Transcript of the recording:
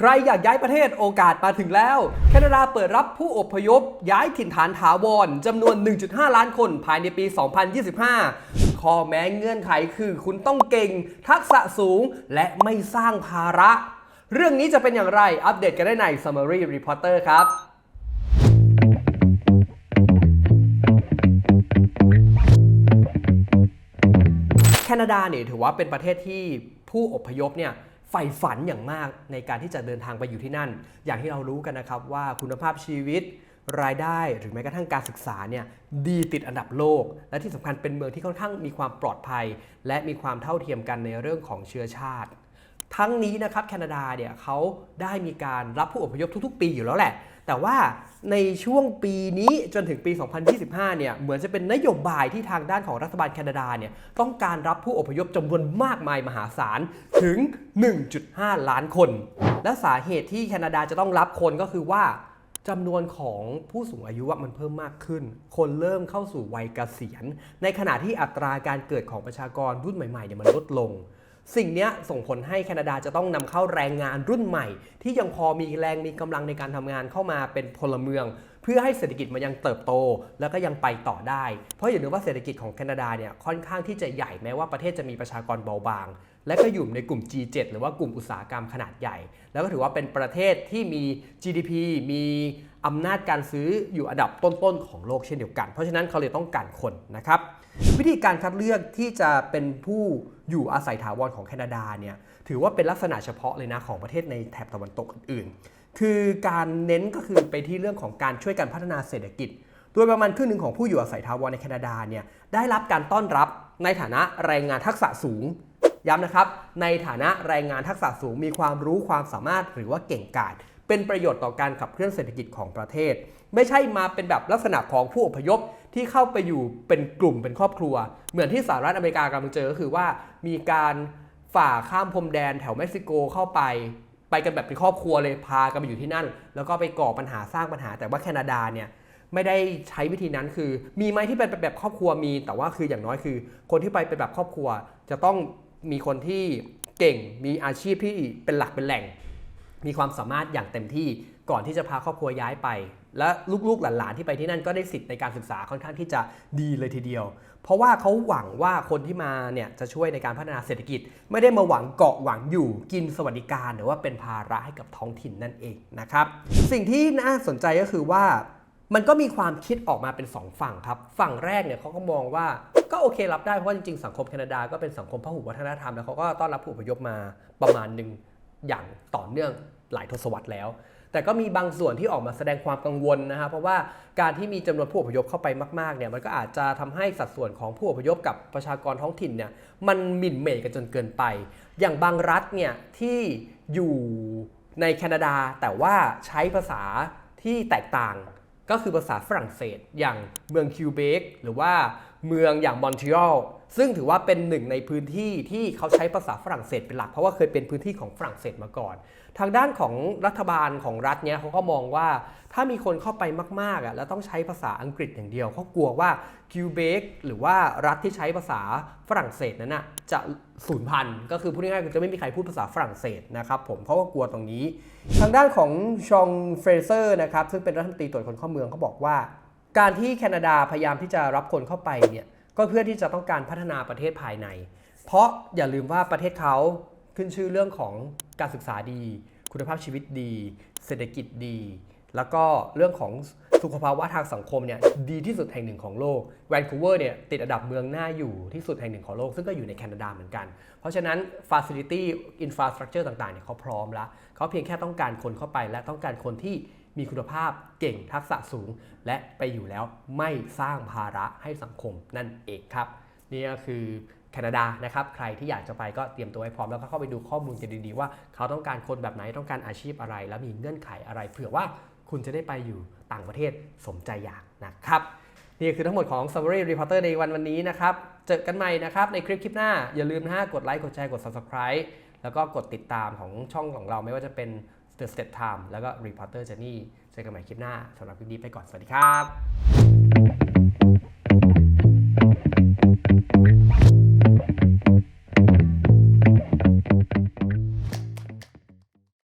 ใครอยากย้ายประเทศโอกาสมาถึงแล้ว แคนาดาเปิดรับผู้อพยพ ย้ายถิ่นฐานถาวรจำนวน 1.5 ล้านคนภายในปี 2025 ข้อแม้เงื่อนไขคือคุณต้องเก่ง ทักษะสูง และไม่สร้างภาระ เรื่องนี้จะเป็นอย่างไรอัปเดตกันได้ใน Summary Reporter ครับแคนาดาเนี่ยถือว่าเป็นประเทศที่ผู้อพยพเนี่ย ใฝ่ฝันอย่างมากในการที่จะเดินทางไปอยู่ที่นั่น อย่างที่เรารู้กันนะครับว่าคุณภาพชีวิตรายได้หรือแม้กระทั่งการศึกษาเนี่ยดีติดอันดับโลก และที่สำคัญเป็นเมืองที่ค่อนข้างมีความปลอดภัย และมีความเท่าเทียมกันในเรื่องของเชื้อชาติ ทั้งนี้นะครับแคนาดาเนี่ยเขาได้มีการรับผู้อพยพทุกๆ ปีอยู่แล้วแหละ แต่ว่าในช่วงปีนี้จนถึงปี 2025 เนี่ยเหมือนจะเป็นนโยบายที่ทางด้านของรัฐบาลแคนาดาเนี่ยต้องการรับผู้อพยพจำนวนมากมายมหาศาลถึง 1.5 ล้านคน และสาเหตุที่แคนาดาจะต้องรับคนก็คือว่าจำนวนของผู้สูงอายุมันเพิ่มมากขึ้น คนเริ่มเข้าสู่วัยเกษียณ ในขณะที่อัตราการเกิดของประชากรรุ่นใหม่ๆเนี่ยมันลดลง สิ่งนี้ส่งผลให้แคนาดาจะต้องนำเข้าแรงงานรุ่นใหม่ ที่ยังพอมีแรงมีกำลังในการทำงานเข้ามาเป็นพลเมือง เพื่อให้เศรษฐกิจมันยังเติบโต แล้วก็ยังไปต่อได้ เพราะอย่าลืมว่าเศรษฐกิจของแคนาดาเนี่ยค่อนข้างที่จะใหญ่แม้ว่าประเทศจะมีประชากรเบาบาง และก็อยู่ในกลุ่ม G7 หรือว่ากลุ่มอุตสาหกรรมขนาดใหญ่ แล้วก็ถือว่าเป็นประเทศที่มี GDP มีอำนาจการซื้ออยู่อันดับต้นๆของโลกเช่นเดียวกัน เพราะฉะนั้นเขาเลยต้องการคนนะครับ วิธีการคัดเลือกที่จะเป็นผู้อยู่อาศัยถาวรของแคนาดาเนี่ยถือว่าเป็นลักษณะเฉพาะเลยนะของประเทศในแถบตะวันตกอื่นๆ คือการเน้นก็คือไปที่เรื่องของการช่วยกันพัฒนาเศรษฐกิจ โดยประมาณครึ่งหนึ่งของผู้อยู่อาศัยถาวรในแคนาดาเนี่ยได้รับการต้อนรับในฐานะแรงงานทักษะสูง ย้ำนะครับ ในฐานะแรงงานทักษะสูงมีความรู้ความสามารถหรือว่าเก่งกาจเป็นประโยชน์ต่อการขับเคลื่อนเศรษฐกิจของประเทศ ไม่ใช่มาเป็นแบบลักษณะของผู้อพยพที่เข้าไปอยู่เป็นกลุ่มเป็นครอบครัว เหมือนที่สหรัฐอเมริกากำลังเจอก็คือว่ามีการฝ่าข้ามพรมแดนแถวเม็กซิโกเข้าไป ไปกันแบบเป็นครอบครัวเลยพากันไปอยู่ที่นั่น แล้วก็ไปก่อปัญหาสร้างปัญหาแต่ว่าแคนาดาเนี่ยไม่ได้ใช้วิธีนั้นคือ มีไหมที่เป็นแบบครอบครัวมี แต่ว่าคืออย่างน้อยคือ คนที่ไปเป็นแบบครอบครัวจะต้อง มีคนที่เก่ง มีอาชีพที่เป็นหลักเป็นแหล่ง มีความสามารถอย่างเต็มที่ก่อนที่จะพาครอบครัวย้ายไป และลูกๆหลานๆที่ไปที่นั่นก็ได้สิทธิ์ในการศึกษาค่อนข้างที่จะดีเลยทีเดียว เพราะว่าเขาหวังว่าคนที่มาเนี่ยจะช่วยในการพัฒนาเศรษฐกิจ ไม่ได้มาหวังเกาะหวังอยู่กินสวัสดิการ หรือว่าเป็นภาระให้กับท้องถิ่นนั่นเองนะครับ สิ่งที่น่าสนใจก็คือว่า มันก็มีความคิดออกมาเป็น 2 ฝั่งครับ ฝั่งแรกเนี่ยเขาก็มองว่าก็โอเครับได้เพราะจริงๆสังคมแคนาดาก็เป็นสังคมพหุวัฒนธรรมแล้วเขาก็ต้อนรับผู้อพยพมาประมาณหนึ่งอย่างต่อเนื่องหลายทศวรรษแล้ว แต่ก็มีบางส่วนที่ออกมาแสดงความกังวลนะครับเพราะว่าการที่มีจำนวนผู้อพยพเข้าไปมากๆเนี่ยมันก็อาจจะทำให้สัดส่วนของผู้อพยพกับประชากรท้องถิ่นเนี่ยมันหมิ่นเหม่กันจนเกินไป อย่างบางรัฐเนี่ยที่อยู่ในแคนาดาแต่ว่าใช้ภาษาที่แตกต่าง ก็คือภาษาฝรั่งเศส อย่างเมืองคิวเบกหรือว่า เมืองอย่างมอนทรีออลซึ่งถือว่าเป็นหนึ่งในพื้นที่ที่เขาใช้ภาษาฝรั่งเศสเป็นหลัก เพราะว่าเคยเป็นพื้นที่ของฝรั่งเศสมาก่อน ทางด้านของรัฐบาลของรัฐเนี้ยเขาก็มองว่าถ้ามีคนเข้าไปมากๆอะแล้วต้องใช้ภาษาอังกฤษอย่างเดียวเขากลัวว่าคิวเบกหรือว่ารัฐที่ใช้ภาษาฝรั่งเศสนั้นน่ะจะสูญพันธุ์ก็คือพูดง่ายๆคือจะไม่มีใครพูดภาษาฝรั่งเศสนะครับผมเขาก็กลัวตรงนี้ ทางด้านของชองเฟรเซอร์นะครับซึ่งเป็นรัฐมนตรีตรวจคนเข้าเมืองเขาบอกว่า การที่แคนาดาพยายามที่จะรับคนเข้าไปเนี่ยก็เพื่อที่จะต้องการพัฒนาประเทศภายใน เพราะอย่าลืมว่าประเทศเขาขึ้นชื่อเรื่องของการศึกษาดี คุณภาพชีวิตดี เศรษฐกิจดี แล้วก็เรื่องของสุขภาวะทางสังคมเนี่ยดีที่สุดแห่งหนึ่งของโลกแวนคูเวอร์เนี่ยติดอันดับเมืองหน่าอยู่ที่สุดแห่งหนึ่งของโลก ซึ่งก็อยู่ในแคนาดาเหมือนกัน เพราะฉะนั้น Facility Infrastructure ต่างๆเนี่ยเขาพร้อมแล้วเขาเพียงแค่ต้องการคนเข้าไปและต้องการคนที่ มีคุณภาพเก่งทักษะสูง และไปอยู่แล้วไม่สร้างภาระให้สังคมนั่นเองครับนี่ก็คือแคนาดานะครับ ใครที่อยากจะไปก็เตรียมตัวให้พร้อมแล้วก็เข้าไปดูข้อมูลกันดีๆว่า เขาต้องการคนแบบไหนต้องการอาชีพอะไร แล้วมีเงื่อนไขอะไร เผื่อว่าคุณจะได้ไปอยู่ต่างประเทศสมใจอยากนะครับนี่คือทั้งหมดของ Summary Reporter ในวันวันนี้นะครับ เจอกันใหม่นะครับในคลิปคลิปหน้า อย่าลืมนะฮะกดไลค์กดแชร์กด Subscribe แล้วก็กดติดตามของช่องของเราไม่ว่าจะเป็น The Step Time แล้วก็ Reporter Journey เจอกันใหม่คลิปหน้าสำหรับคลิปนี้ไปก่อนสวัสดีครับ